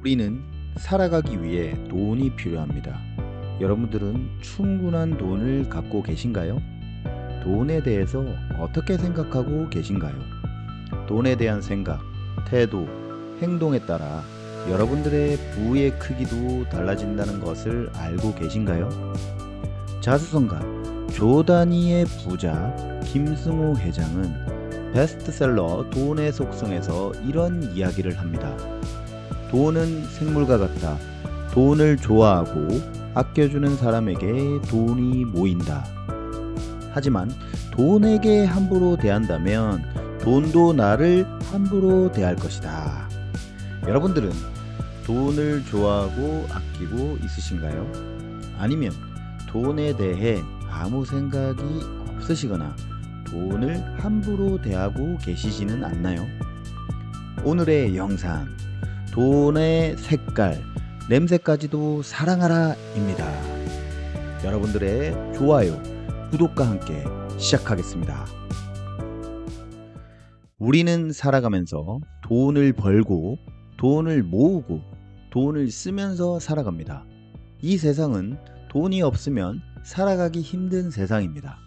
우리는 살아가기 위해 돈이 필요합니다. 여러분들은 충분한 돈을 갖고 계신가요? 돈에 대해서 어떻게 생각하고 계신가요? 돈에 대한 생각, 태도, 행동에 따라 여러분들의 부의 크기도 달라진다는 것을 알고 계신가요? 자수성가 조다니의 부자 김승호 회장은 베스트셀러 돈의 속성에서 이런 이야기를 합니다. 돈은 생물과 같다. 돈을 좋아하고 아껴주는 사람에게 돈이 모인다. 하지만 돈에게 함부로 대한다면 돈도 나를 함부로 대할 것이다. 여러분들은 돈을 좋아하고 아끼고 있으신가요? 아니면 돈에 대해 아무 생각이 없으시거나 돈을 함부로 대하고 계시지는 않나요? 오늘의 영상 돈의 색깔, 냄새까지도 사랑하라입니다. 여러분들의 좋아요, 구독과 함께 시작하겠습니다. 우리는 살아가면서 돈을 벌고 돈을 모으고 돈을 쓰면서 살아갑니다. 이 세상은 돈이 없으면 살아가기 힘든 세상입니다.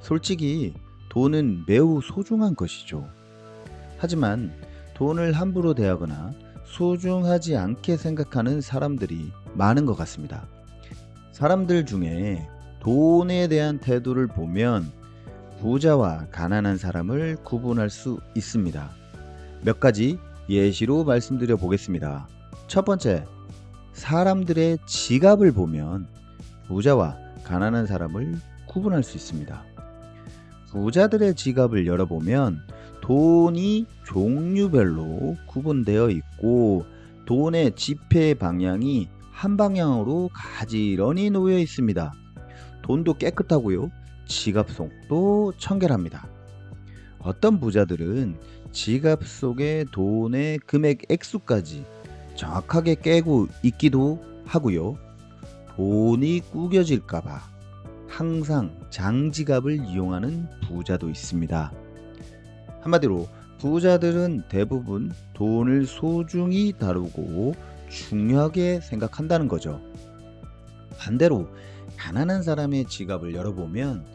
솔직히 돈은 매우 소중한 것이죠. 하지만 돈을 함부로 대하거나 소중하지 않게 생각하는 사람들이 많은 것 같습니다. 사람들 중에 돈에 대한 태도를 보면 부자와 가난한 사람을 구분할 수 있습니다. 몇 가지 예시로 말씀드려 보겠습니다. 첫 번째, 사람들의 지갑을 보면 부자와 가난한 사람을 구분할 수 있습니다. 부자들의 지갑을 열어보면 돈이 종류별로 구분되어 있고 돈의 지폐 방향이 한 방향으로 가지런히 놓여 있습니다. 돈도 깨끗하고요. 지갑 속도 청결합니다. 어떤 부자들은 지갑 속에 돈의 금액 액수까지 정확하게 깨고 있기도 하고요. 돈이 구겨질까봐 항상 장지갑을 이용하는 부자도 있습니다. 한마디로 부자들은 대부분 돈을 소중히 다루고 중요하게 생각한다는 거죠. 반대로 가난한 사람의 지갑을 열어보면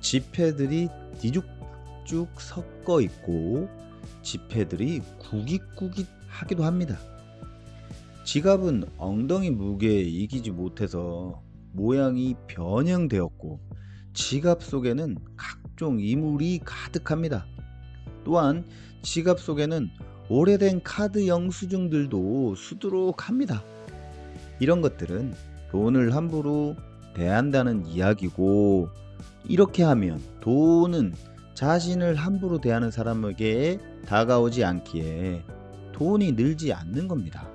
지폐들이 뒤죽쭉 섞어 있고 지폐들이 구깃구깃 하기도 합니다. 지갑은 엉덩이 무게에 이기지 못해서 모양이 변형되었고 지갑 속에는 각종 이물이 가득합니다. 또한 지갑 속에는 오래된 카드 영수증들도 수두룩합니다. 이런 것들은 돈을 함부로 대한다는 이야기고 이렇게 하면 돈은 자신을 함부로 대하는 사람에게 다가오지 않기에 돈이 늘지 않는 겁니다.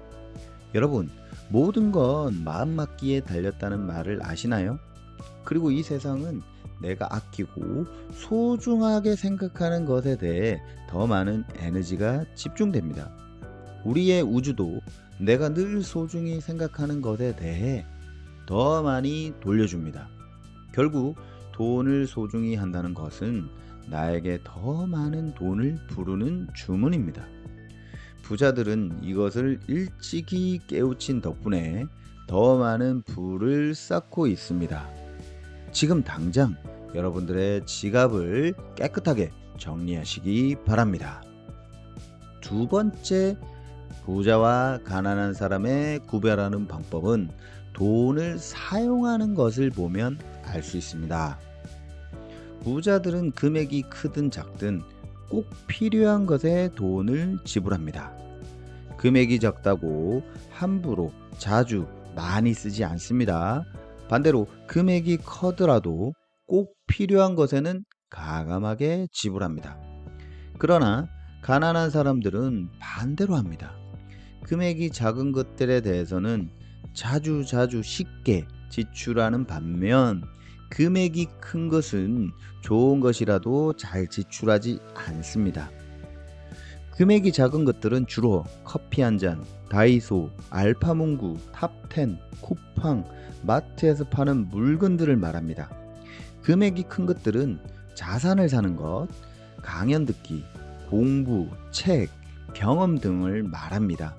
여러분, 모든 건 마음 맞기에 달렸다는 말을 아시나요? 그리고 이 세상은 내가 아끼고 소중하게 생각하는 것에 대해 더 많은 에너지가 집중됩니다. 우리의 우주도 내가 늘 소중히 생각하는 것에 대해 더 많이 돌려줍니다. 결국 돈을 소중히 한다는 것은 나에게 더 많은 돈을 부르는 주문입니다. 부자들은 이것을 일찍이 깨우친 덕분에 더 많은 부를 쌓고 있습니다. 지금 당장 여러분들의 지갑을 깨끗하게 정리하시기 바랍니다. 두 번째, 부자와 가난한 사람의 구별하는 방법은 돈을 사용하는 것을 보면 알 수 있습니다. 부자들은 금액이 크든 작든 꼭 필요한 것에 돈을 지불합니다. 금액이 적다고 함부로 자주 많이 쓰지 않습니다. 반대로 금액이 커더라도 꼭 필요한 것에는 가감하게 지불합니다. 그러나 가난한 사람들은 반대로 합니다. 금액이 작은 것들에 대해서는 자주 자주 쉽게 지출하는 반면 금액이 큰 것은 좋은 것이라도 잘 지출하지 않습니다. 금액이 작은 것들은 주로 커피 한 잔, 다이소, 알파문구, 탑텐, 쿠팡, 마트에서 파는 물건들을 말합니다. 금액이 큰 것들은 자산을 사는 것, 강연 듣기, 공부, 책, 경험 등을 말합니다.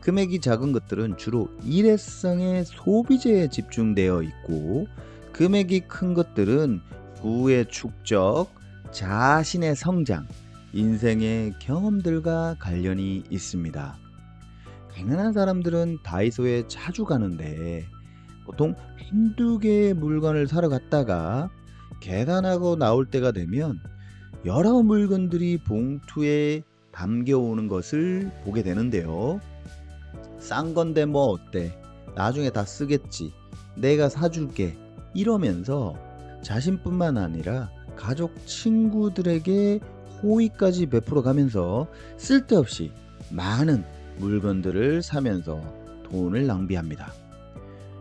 금액이 작은 것들은 주로 일회성의 소비재에 집중되어 있고 금액이 큰 것들은 부의 축적, 자신의 성장, 인생의 경험들과 관련이 있습니다. 가난한 사람들은 다이소에 자주 가는데 보통 한두 개의 물건을 사러 갔다가 계산하고 나올 때가 되면 여러 물건들이 봉투에 담겨오는 것을 보게 되는데요. 싼 건데 뭐 어때? 나중에 다 쓰겠지. 내가 사줄게. 이러면서 자신뿐만 아니라 가족, 친구들에게 호의까지 베풀어 가면서 쓸데없이 많은 물건들을 사면서 돈을 낭비합니다.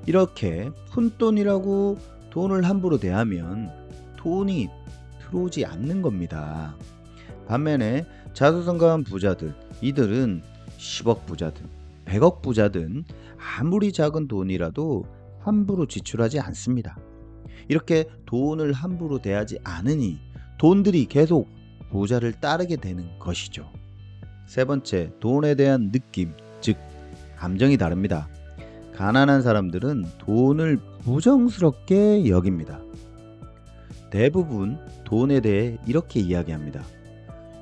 이렇게 푼돈이라고 돈을 함부로 대하면 돈이 들어오지 않는 겁니다. 반면에 자수성가한 부자들, 이들은 10억 부자든 100억 부자든 아무리 작은 돈이라도 함부로 지출하지 않습니다. 이렇게 돈을 함부로 대하지 않으니 돈들이 계속 부자를 따르게 되는 것이죠. 세 번째, 돈에 대한 느낌, 즉, 감정이 다릅니다. 가난한 사람들은 돈을 부정스럽게 여깁니다. 대부분 돈에 대해 이렇게 이야기합니다.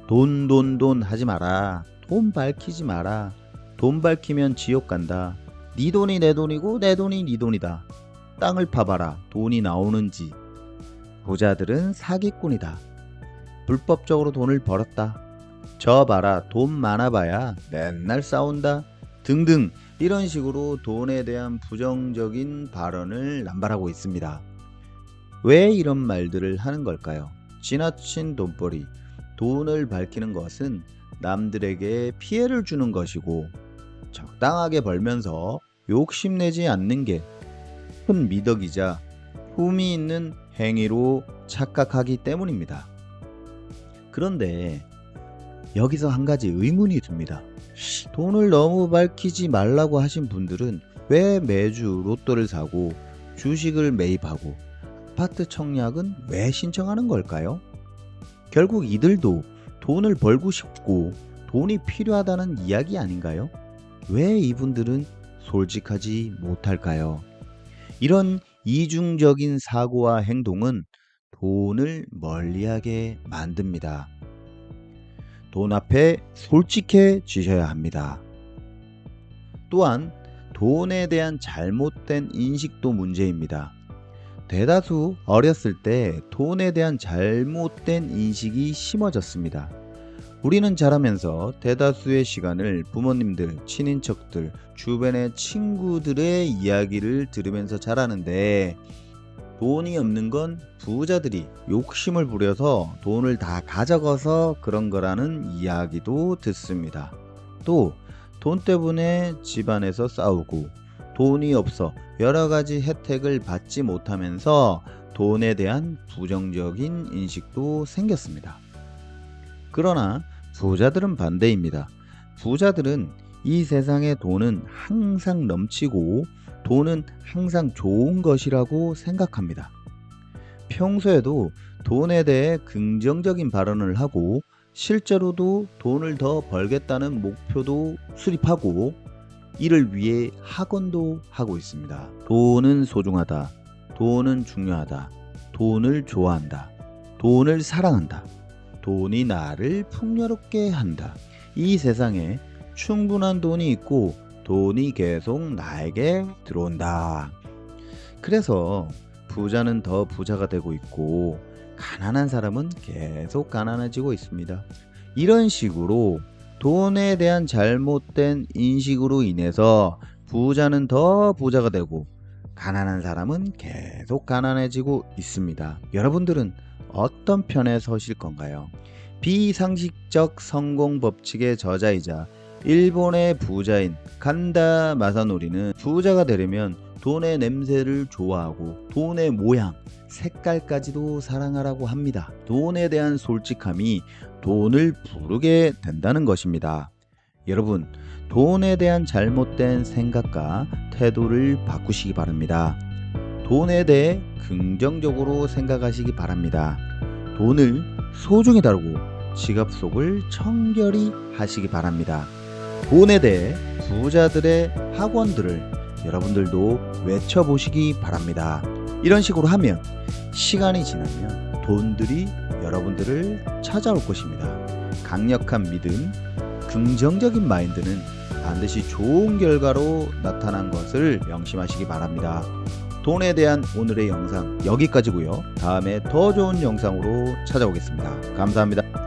돈, 돈, 돈 하지 마라. 돈 밝히지 마라. 돈 밝히면 지옥 간다. 네 돈이 내 돈이고 내 돈이 네 돈이다. 땅을 파봐라. 돈이 나오는지. 부자들은 사기꾼이다. 불법적으로 돈을 벌었다. 저 봐라. 돈 많아봐야 맨날 싸운다. 등등 이런 식으로 돈에 대한 부정적인 발언을 남발하고 있습니다. 왜 이런 말들을 하는 걸까요? 지나친 돈벌이, 돈을 밝히는 것은 남들에게 피해를 주는 것이고 적당하게 벌면서 욕심내지 않는 게 큰 미덕이자 품이 있는 행위로 착각하기 때문입니다. 그런데 여기서 한 가지 의문이 듭니다. 돈을 너무 밝히지 말라고 하신 분들은 왜 매주 로또를 사고 주식을 매입하고 아파트 청약은 왜 신청하는 걸까요? 결국 이들도 돈을 벌고 싶고 돈이 필요하다는 이야기 아닌가요? 왜 이분들은 솔직하지 못할까요? 이런 이중적인 사고와 행동은 돈을 멀리하게 만듭니다. 돈 앞에 솔직해지셔야 합니다. 또한 돈에 대한 잘못된 인식도 문제입니다. 대다수 어렸을 때 돈에 대한 잘못된 인식이 심어졌습니다. 우리는 자라면서 대다수의 시간을 부모님들, 친인척들, 주변의 친구들의 이야기를 들으면서 자라는데 돈이 없는 건 부자들이 욕심을 부려서 돈을 다 가져가서 그런 거라는 이야기도 듣습니다. 또 돈 때문에 집안에서 싸우고 돈이 없어 여러 가지 혜택을 받지 못하면서 돈에 대한 부정적인 인식도 생겼습니다. 그러나 부자들은 반대입니다. 부자들은 이 세상의 돈은 항상 넘치고 돈은 항상 좋은 것이라고 생각합니다. 평소에도 돈에 대해 긍정적인 발언을 하고 실제로도 돈을 더 벌겠다는 목표도 수립하고 이를 위해 학원도 하고 있습니다. 돈은 소중하다. 돈은 중요하다. 돈을 좋아한다. 돈을 사랑한다. 돈이 나를 풍요롭게 한다. 이 세상에 충분한 돈이 있고 돈이 계속 나에게 들어온다. 그래서 부자는 더 부자가 되고 있고 가난한 사람은 계속 가난해지고 있습니다. 이런 식으로 돈에 대한 잘못된 인식으로 인해서 부자는 더 부자가 되고 가난한 사람은 계속 가난해지고 있습니다. 여러분들은 어떤 편에 서실 건가요? 비상식적 성공 법칙의 저자이자 일본의 부자인 간다 마사노리는 부자가 되려면 돈의 냄새를 좋아하고 돈의 모양, 색깔까지도 사랑하라고 합니다. 돈에 대한 솔직함이 돈을 부르게 된다는 것입니다. 여러분, 돈에 대한 잘못된 생각과 태도를 바꾸시기 바랍니다. 돈에 대해 긍정적으로 생각하시기 바랍니다. 돈을 소중히 다루고 지갑 속을 청결히 하시기 바랍니다. 돈에 대해 부자들의 학원들을 여러분들도 외쳐보시기 바랍니다. 이런 식으로 하면 시간이 지나면 돈들이 여러분들을 찾아올 것입니다. 강력한 믿음, 긍정적인 마인드는 반드시 좋은 결과로 나타난 것을 명심하시기 바랍니다. 돈에 대한 오늘의 영상 여기까지고요. 다음에 더 좋은 영상으로 찾아오겠습니다. 감사합니다.